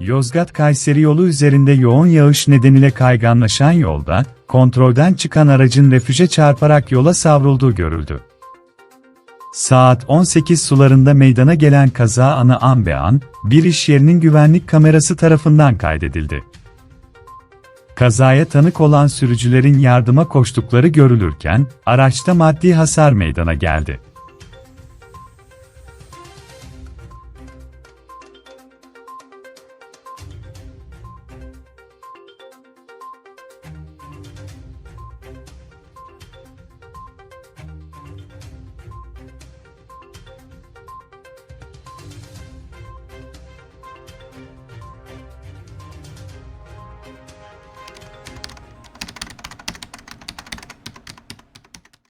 Yozgat-Kayseri yolu üzerinde yoğun yağış nedeniyle kayganlaşan yolda, kontrolden çıkan aracın refüje çarparak yola savrulduğu görüldü. Saat 18 sularında meydana gelen kaza anı an be an, bir iş yerinin güvenlik kamerası tarafından kaydedildi. Kazaya tanık olan sürücülerin yardıma koştukları görülürken, araçta maddi hasar meydana geldi.